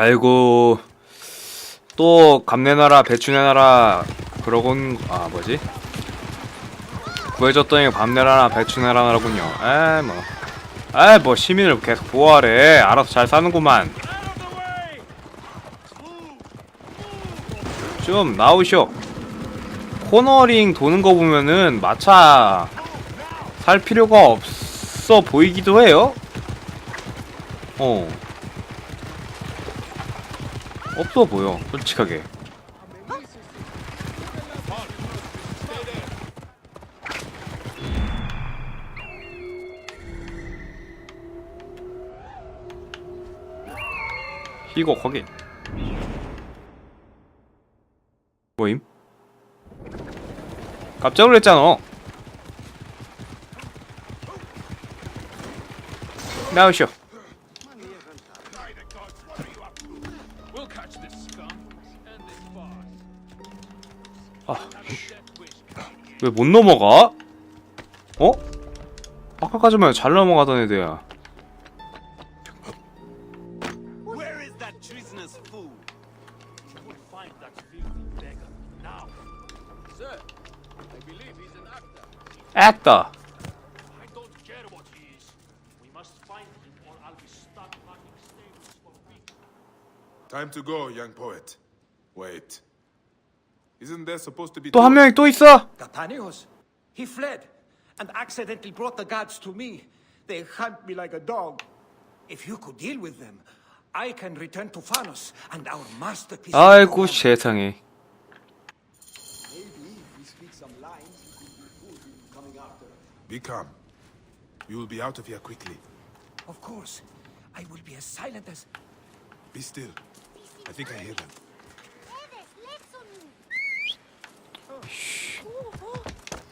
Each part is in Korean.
아이고 또 감내나라 배추내나라 그러곤 아 뭐지? 구해줬더니 밤내라나 배추내라나라군요. 에뭐. 에이 뭐 시민을 계속 보호하래. 알아서 잘 사는구만. 좀 나오쇼 코너링 도는 거 보면은 마차 살 필요가 없어 보이기도 해요. 어 없어 보여 솔직하게. 이거 거기 뭐임? 깜짝 놀랐잖아. 나오쇼 왜 못 넘어가? 어? 아까까지만 잘 넘어가던 애들야. Weeks. Time to go, young poet. Wait. Isn't there supposed to be 또 한 two- 명이 또 있어. Gatanios. He fled and accidentally brought the gods to me. They hunt me like a dog. If you could deal with them, I can return to Phanos and our masterpiece. 아이고 세상에. Be calm. We will be out of here quickly. Of course. I will be as silent as. Be still. I think I hear them.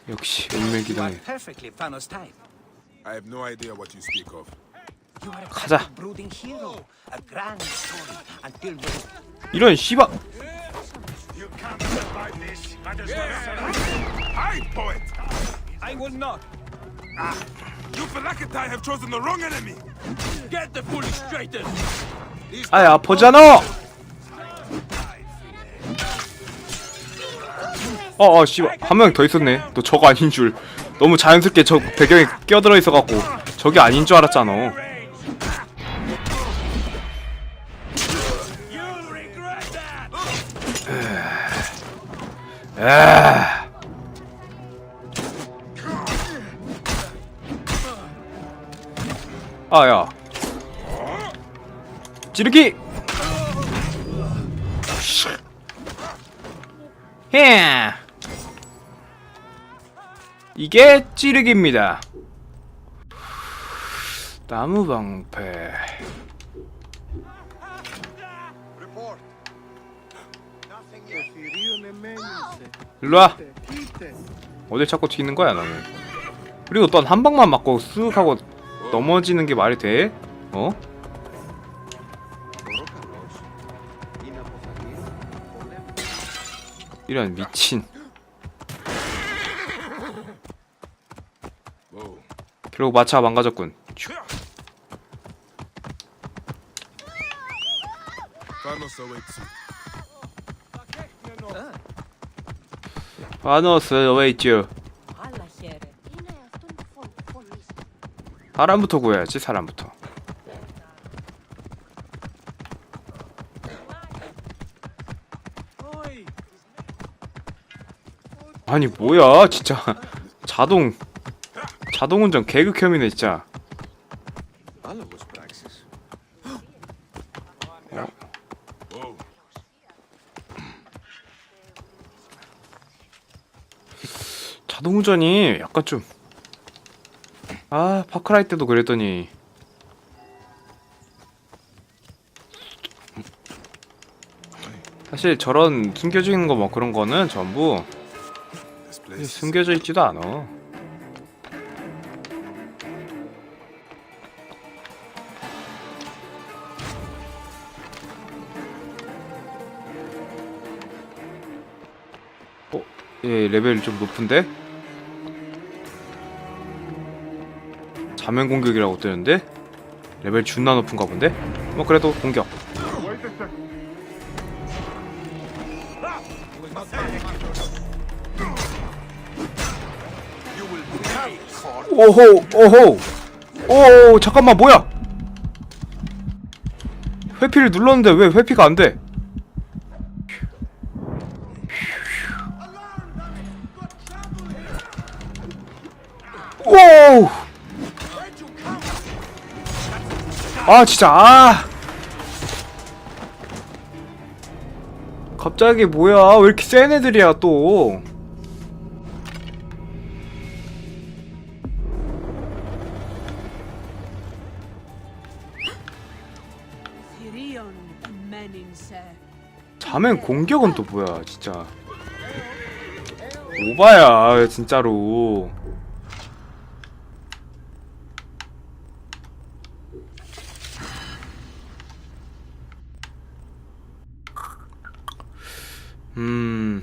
역시 You are 운명기둥이. perfectly Phanos type. I have no idea what you speak of. You are a 가자. of brooding hero. A grand story until we. 이런 씨발. You can't survive this. Might as well surrender. Hi, poet! I will not. You Falakatai have chosen the wrong enemy! Get the foolish traitors. 아이 아 어어 씨발 한 명 더 있었네. 또 저거 아닌 줄. 너무 자연스럽게 저 배경에 껴들어 있어갖고 저게 아닌 줄 알았잖아. You'll regret that. 에. 아야. 찌르기. 해. 이게 찌르기입니다. 나무 방패. 일로 와. 어딜 자꾸 튀는 거야 너는? 그리고 넌 한 방만 맞고 쓱 하고 넘어지는 게 말이 돼? 어? 이런 미친. 결국 마차가 망가졌군. på mis. 사람부터 구해야지 사람부터. 아니 뭐야 진짜 자동 자동 운전 개극혐이네 진짜. Whoa. 자동 운전이 약간 좀. 아 파크라이 때도 그랬더니. 사실 저런 숨겨져 있는 거 뭐 그런 거는 전부 숨겨져 있지도 않아. 예, 레벨이 좀 높은데? 자면 공격이라고 뜨는데? 레벨 준나 높은가 본데? 뭐 그래도 공격 오호 오호 오호 잠깐만 뭐야 회피를 눌렀는데 왜 회피가 안돼 오! 아 진짜 아 갑자기 뭐야 왜 이렇게 센 애들이야 또. 자맨 공격은 또 뭐야 진짜 오바야 진짜로 음.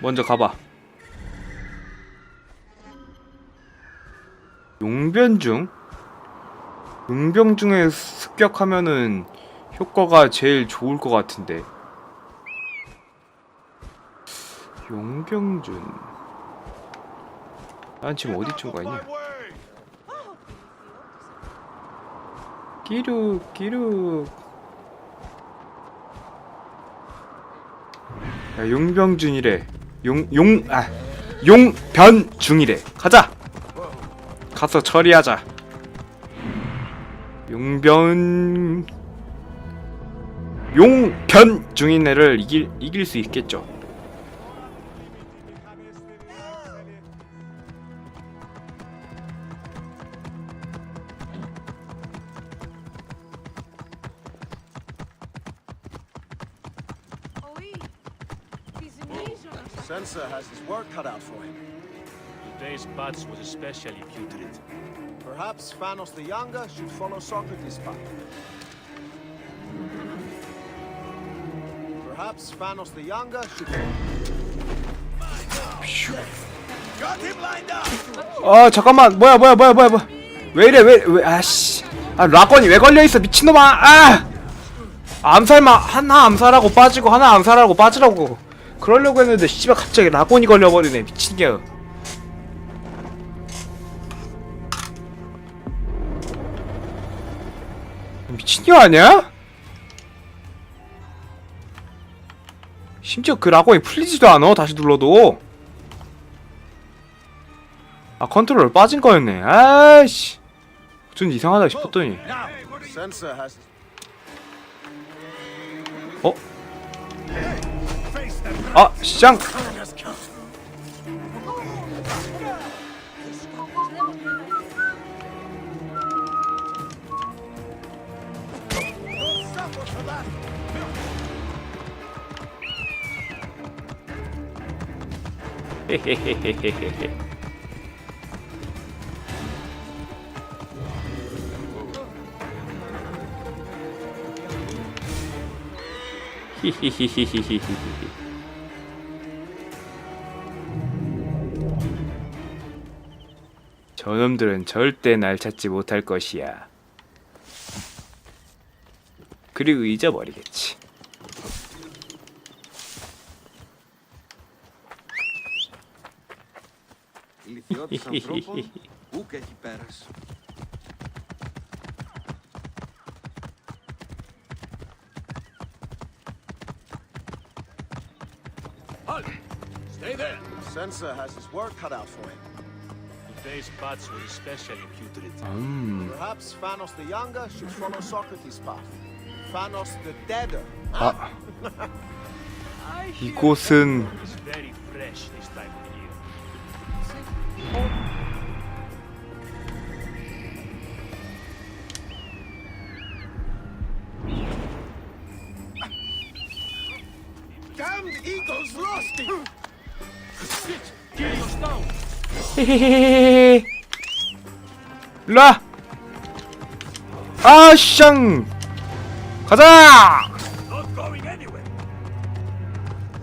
먼저 가봐. 용변중? 용병 중에 습격하면은 효과가 제일 좋을 것 같은데. 용병준 난 지금 어디쯤 가 있냐 끼룩 끼룩 야 용병준이래. 용용아 용변중이래. 가자. 가서 처리하자. 용변 용변 중인 애를 이길 이길 수 있겠죠. Perhaps Phanos the Younger should follow Socrates' path. Perhaps Phanos the Younger should. Got him lined up! 아 잠깐만 뭐야 뭐야 뭐야 뭐야 뭐야 왜 이래 왜 왜 아씨 아 라건이 왜 걸려 있어 미친놈아 아 암살만 하나 암살하고 빠지고 하나 암살하고 빠지라고 그러려고 했는데 씨발 갑자기 라곤이 걸려버리네 미친겨 미친겨 아니야? 심지어 그 라곤이 풀리지도 않아 다시 눌러도 아 컨트롤 빠진 거였네 아이씨 좀 이상하다 싶었더니. 어? 아 시장 히히히히히히히 저놈들은 절대 날 찾지 못할 것이야. 그리고 잊어버리겠지. Stay there! Sensor has his work cut out for him. Today's bats were especially putrid. Mm. Perhaps Phanos the Younger should follow Socrates' path. 아 이곳은! 헤헤헤헤헤 일로와 아샹 가자!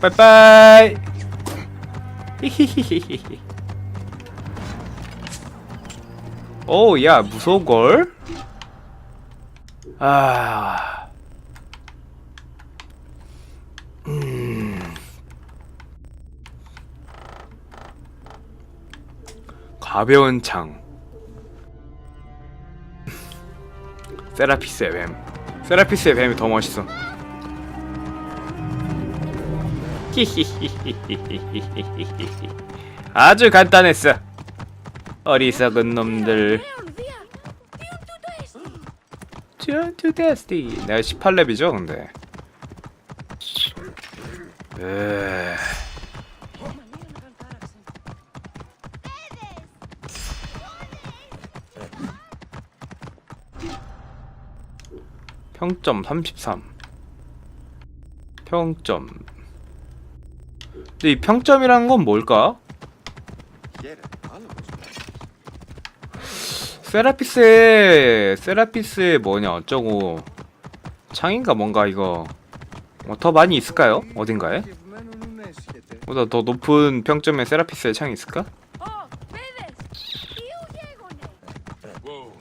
빠이빠이 히히히히히 오야 무서울걸 아. 음. 가벼운 창. 세라피스의 뱀. 세라피스의 뱀이 더 멋있어. 아주 간단했어. 어리석은 놈들. To Dusty. 내가 18렙이죠, 근데. 에... 평점 33. 평점. 근데 이 평점이란 건 뭘까? 세라피스의 세라피스의 뭐냐 어쩌고 창인가 뭔가 이거 뭐더 많이 있을까요? 어딘가에? 보다 더 높은 평점의 세라피스의 창이 있을까? Whoa.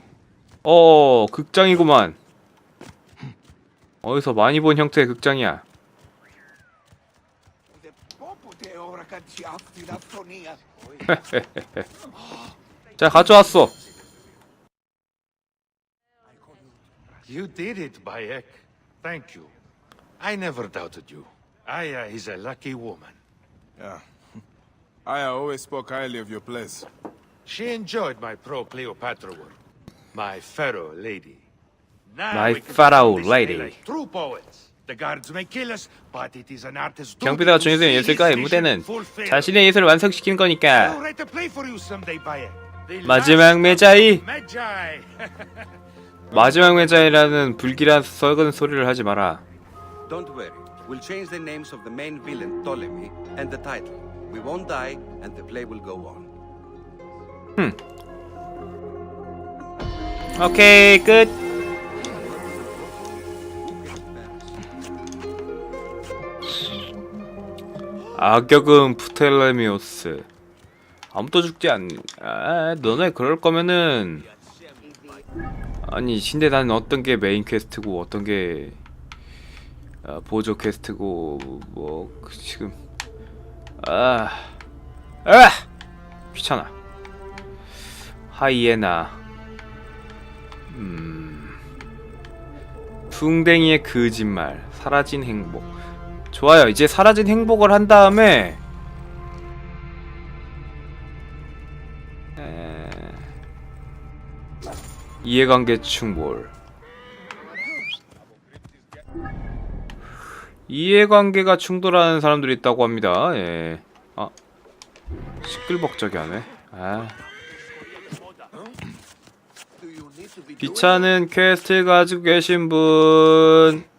어 극장이구만 어디서 많이 본 형태의 극장이야 자 가져왔어 You did it, Bayek. Thank you. I never doubted you. Aya is a lucky woman. Yeah. I always spoke highly of your place. She enjoyed my pro Cleopatra work. My pharaoh lady. My pharaoh lady. tale like True poets. The guards may kill us, but it is an artist's duty 경비대가 예술가의 vision 무대는. 자신의 예술을 완성시키는 거니까 마지막 매자이 Magi. 마지막 매자이라는 불길한 썩은 소리를 하지 마라 Don't worry. We'll change the names of the main villain, Ptolemy, and the title. We won't die, and the play will go on. 오케이 끝 악역은 프텔레미오스. 아무도 죽지 않... 아 너네 그럴 거면은. 아니 난 어떤 게 메인 퀘스트고 어떤 게 아, 보조 퀘스트고 뭐 그, 지금. 아... 아! 귀찮아. 하이에나. 음... 붕댕이의 거짓말 사라진 행복 좋아요. 이제 사라진 행복을 한 다음에 에... 이해관계 충돌. 이해관계가 충돌하는 사람들이 있다고 합니다. 예. 아 시끌벅적이 하네. 아. 귀찮은 퀘스트 가지고 계신 분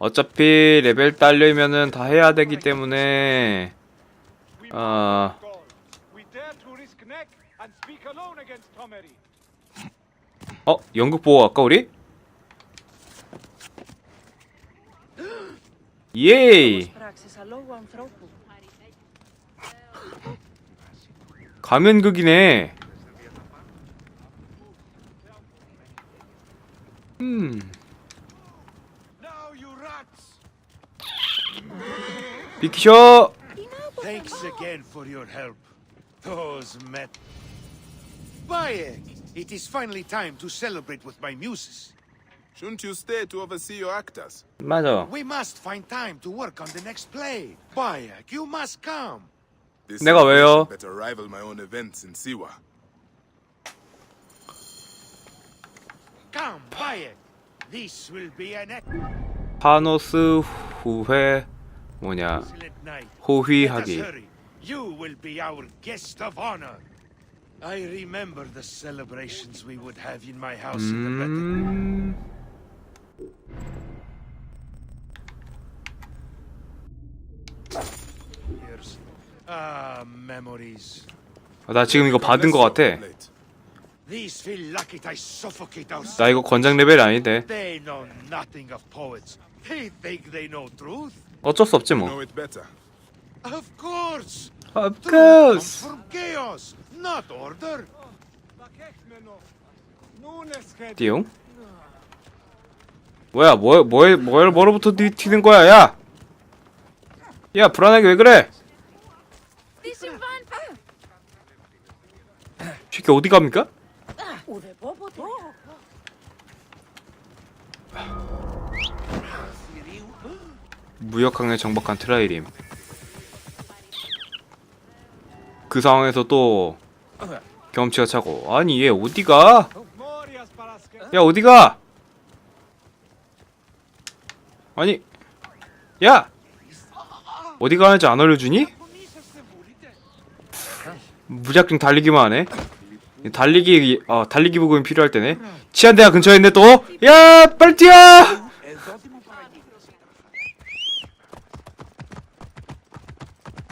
어차피 레벨 딸려면은 다 해야 되기 때문에 아. 어? 연극 보고 갈까 우리? 예이. 가면극이네 음 비키셔 Thanks again for your help. Those met. Bayek, it is finally time to celebrate with my muses. Shouldn't you stay to oversee your actors? 맞아 We must find time to work on the next play. Bayek, you must come. This 내가 왜요? celebration better rival my own events in Siwa. Come, Bayek. This will be an 파노스 후회 뭐냐 hurry. You will be our guest of honor. I remember the celebrations we would have in my house in the Vatican. 음... years. Ah, memories. 아, 나 지금 이거 받은 거 같아. These I suffocate our 나 이거 권장 레벨이 아닌데 They know nothing of poets. They think they know truth. 어쩔 수 없지 뭐. Of course. Of course comes from chaos, not order. 띠용 뭐야 뭐 뭐에 뭘 뭐로부터 뒤- 튀는 거야 야. 야 불안하게 왜 그래? 새끼 어디 갑니까? 무역항에 정박한 트라이림. 그 상황에서 또 경험치가 차고 아니 얘 어디가? 야 어디가? 아니 야 어디 가는지 안 알려주니? 무작정 달리기만 하네. 달리기 어 달리기 부금이 필요할 때네. 치안대가 근처에 있네 또. 야 빨리 뛰어!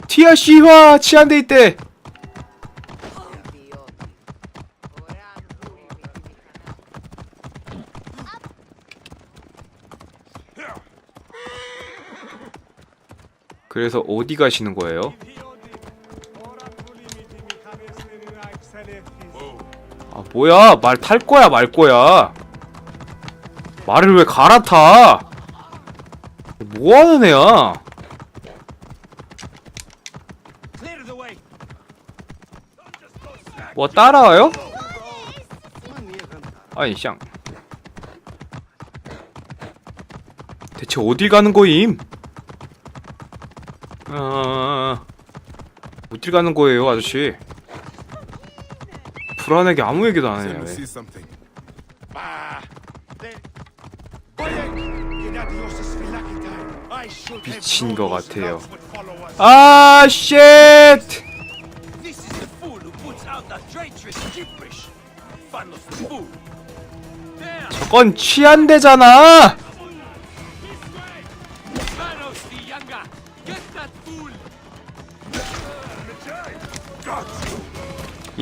티아 씨화 치안돼 있대. 그래서 어디 가시는 거예요? 아 뭐야 말 탈 거야 말 거야 말을 왜 갈아타 뭐 하는 애야 뭐 따라와요? 아니 샹 대체 어딜 가는 거임? 아 어딜 가는 거예요 아저씨 불안하게 아무 얘기도 안 해요. Ah, 미친 those 같아요. 아 쉣! Fanos the fool. 건 취한대잖아.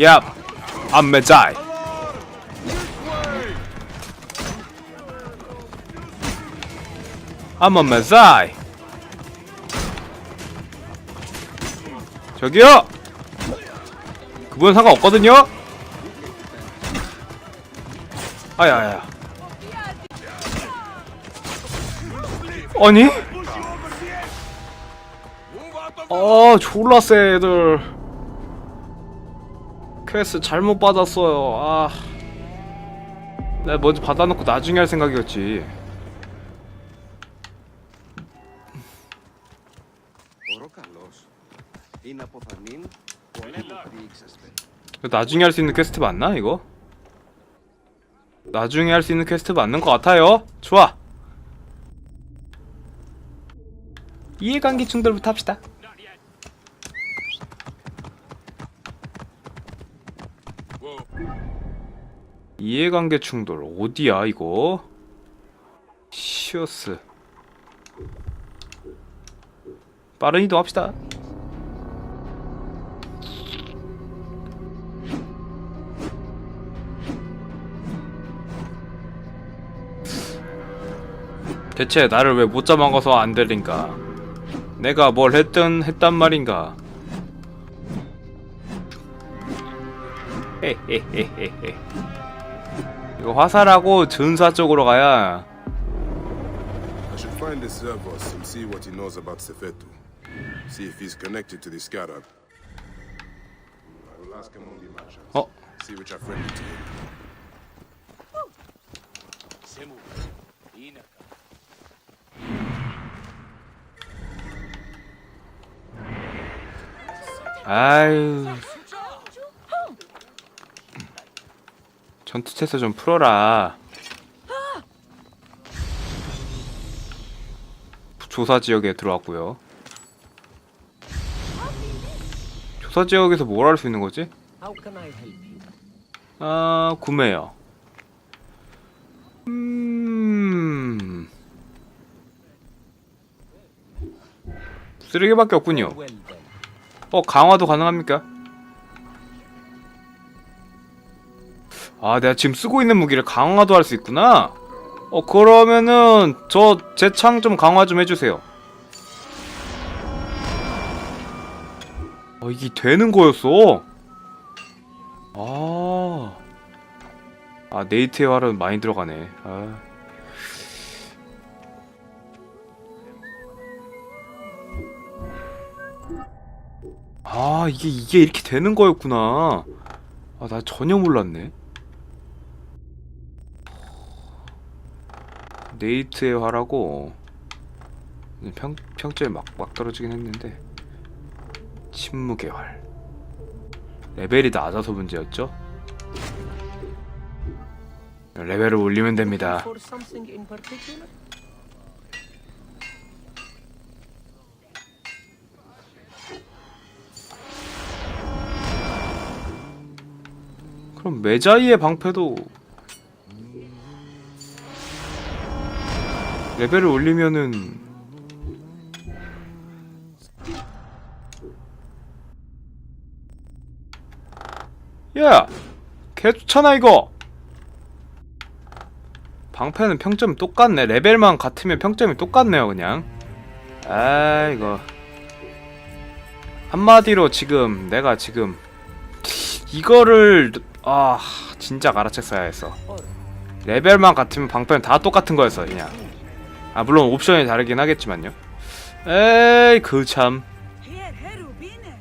야, a die. I'm a Messiah. 저기요. 그분 상관없거든요. 아야야야. 아니? 아 졸라 세 애들. 퀘스트 잘못 받았어요. 아. 내가 먼저 받아놓고 나중에 할 생각이었지. 나중에 할 수 있는 퀘스트 맞나 이거? 나중에 할 수 있는 퀘스트 맞는 것 같아요. 좋아. 이해관계 충돌부터 합시다. 이해관계 충돌 어디야 이거? 시오스. 빠른 이동합시다. 대체 나를 왜 못 잡아가서 안 될린가? 내가 뭘 했든 했단 말인가? 헤헤헤헤헤. 이거 화살하고 전사 쪽으로 가야 I should find this Zervos and see what he knows about Sefetu. See if he's connected to the Scarab. I will ask him on the match. 어? See which are friendly to him. 아유. 전투 체서 좀 풀어라. 조사 지역에 들어왔고요. 조사 지역에서 뭘 할 수 있는 거지? 아 구매요. 음. 쓰레기밖에 없군요. 어 강화도 가능합니까? 아 내가 지금 쓰고 있는 무기를 강화도 할 수 있구나? 어 그러면은 저 제 창 좀 강화 좀 해주세요. 어 이게 되는 거였어? 아, 아 네이트의 활은 많이 들어가네. 아 아 이게 이게 이렇게 되는 거였구나. 아 나 전혀 몰랐네. 네이트의 화라고. 평, 평점이 막, 막 떨어지긴 했는데. 침묵의 활. 레벨이 낮아서 문제였죠? 레벨을 올리면 됩니다 그럼 메자이의 방패도 레벨을 올리면은 야! 개 좋잖아 이거! 방패는 평점이 똑같네 레벨만 같으면 평점이 똑같네요 그냥 아 이거 한마디로 지금 내가 지금 이거를 아 진짜 알아챘어야 했어 레벨만 같으면 방패는 다 똑같은 거였어 그냥. 아 물론 옵션이 다르긴 하겠지만요. 에이 그 참. Here, Herubine.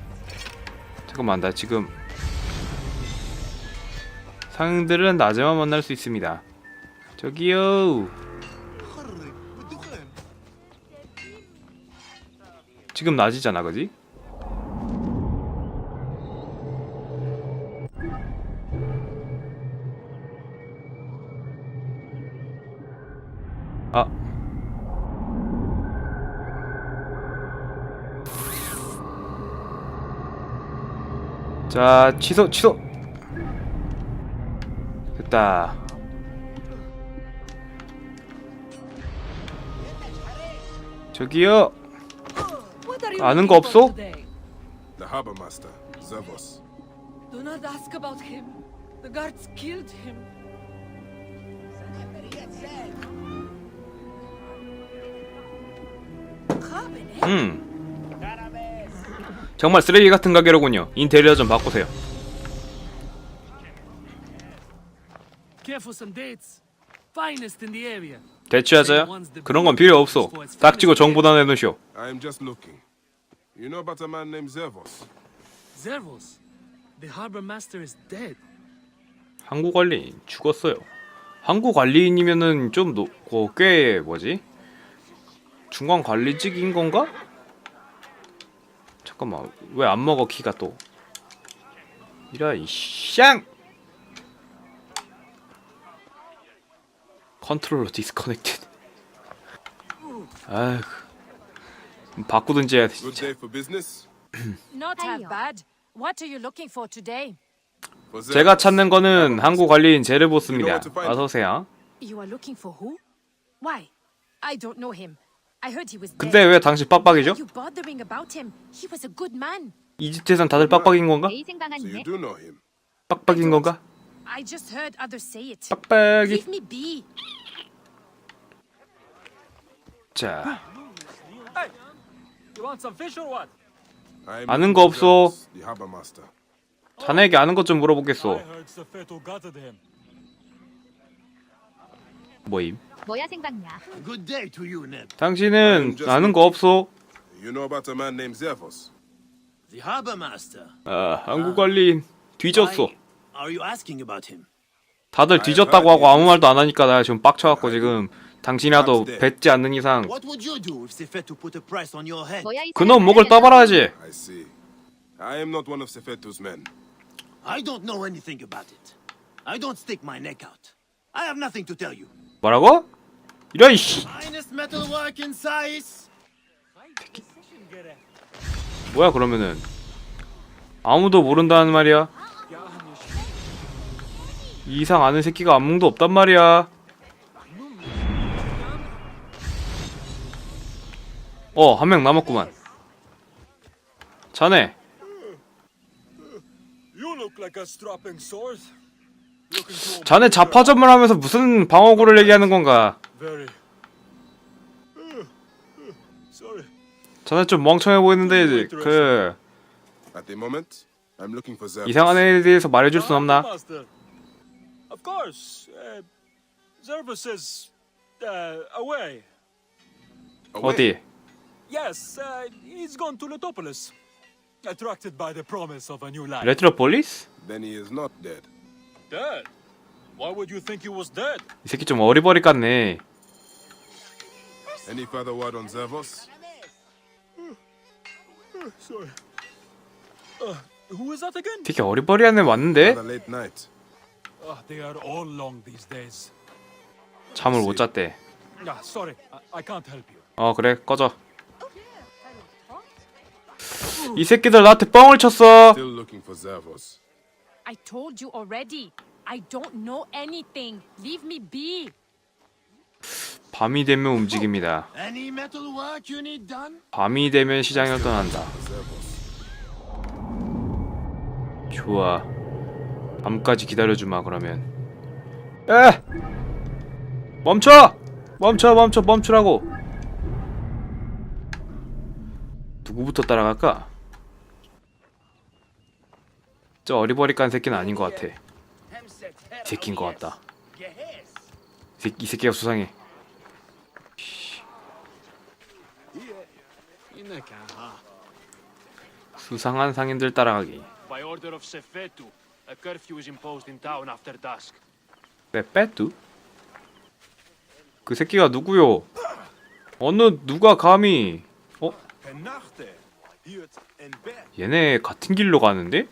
잠깐만 나 지금 상들은 낮에만 만날 수 있습니다. 저기요. 지금 낮이잖아 그지? 자, 취소, 취소. 됐다. 저기요. 아는 거 없어? The harbor master, Zervos. Do not ask about him. The guards killed him. 음. 정말 쓰레기 같은 가게로군요. 인테리어 좀 바꾸세요. 대취하자야? 그런 건 필요 없어. 닥치고 정보나 내놓으시오. I am just looking. You know about a man named Zervos? Zervos. The harbor master is dead. 항구 관리인 죽었어요. 항구 관리인이면은 좀 노, 어, 꽤 뭐지? 중간 관리직인 건가? 잠깐만 왜 안 먹어 키가 또? 이라 이 샹! 컨트롤러 디스커넥티드. 아휴 바꾸든지 해야 돼 Good 진짜. day for business? Not half bad. What are you looking for today? For 제가. 찾는 거는 항구 관리인 제르보스입니다. 어서 오세요. You are looking for who? Why? I don't know him. I heard he was 근데 dead. 왜 당신 빡빡이죠? Why are you bothering about him? He was a good man. 이집트에선 다들 빡빡인 건가? So you do know him. 빡빡인 건가? I just heard others say it. 빡빡이. Leave me be. 자, You want some fish or what? I am 아는 거 없어. Zervos, the harbor master. 자네에게 아는 것좀 물어보겠소. heard Safeto gutted him. 뭐임? 뭐야 생각나? Good day to you, Ned. 당신은 아는 거 없소? You know about a man named Zervos? The harbor master. 아, 한국 관리인 뒤졌어. Are you asking about him? 다들 뒤졌다고 하고 아무 말도 안 하니까 나 지금 빡쳐갖고 지금 당신이라도 뱉지 않는 이상 What would you do if Sefetu put a price on your head? 뭐야 이 그놈 목을? 떠벌어야지. I see. I am not one of Sefeto's men. I don't know anything about it. I don't stick my neck out. I have nothing to tell you. 뭐라고? 이런 씨. 뭐야 그러면은 아무도 모른다는 말이야. 이 이상 아는 새끼가 아무도 없단 말이야. 어, 한 명 남았구만. 자네, You look like a strapping sword. 자네 자파점을 하면서 무슨 방어구를 얘기하는 건가? 자네 좀 멍청해 보이는데 그. 이상한 애에 대해서 말해줄 순 없나? Uh, uh. 어디? Yes, uh, he's gone to Letopolis. Attracted by the promise of a new life. 레트로폴리스? Then he is not dead. Dead? Why would you think he was dead? 이 새끼 좀 어리버리 같네. Any further word on Zervos? Sorry. Uh, who is that again? 되게 어리버리한 애 왔는데 Another late night. Ah, they are all long these days. 잠을 못 잤대. Ah, sorry, I, I can't help you. 어 그래 꺼져. 이 새끼들 나한테 뻥을 쳤어. Still looking for Zervos. I told you already. I don't know anything. Leave me be. 밤이 되면 움직입니다. Any metal work you need done? 밤이 되면 시장을 떠난다. 좋아. 밤까지 기다려주마 그러면. 에! 멈춰! 멈춰 멈춰 멈추라고. 누구부터 따라갈까? 저 어리버리한 새끼는 아닌 것 같아. 이 새끼인 것 같다. 이 새끼, 이 새끼가 수상해. 수상한 상인들 따라가기. 빼빼뚜? 그 새끼가 누구요? 어느 누가 감히? 어? 얘네 같은 길로 가는데?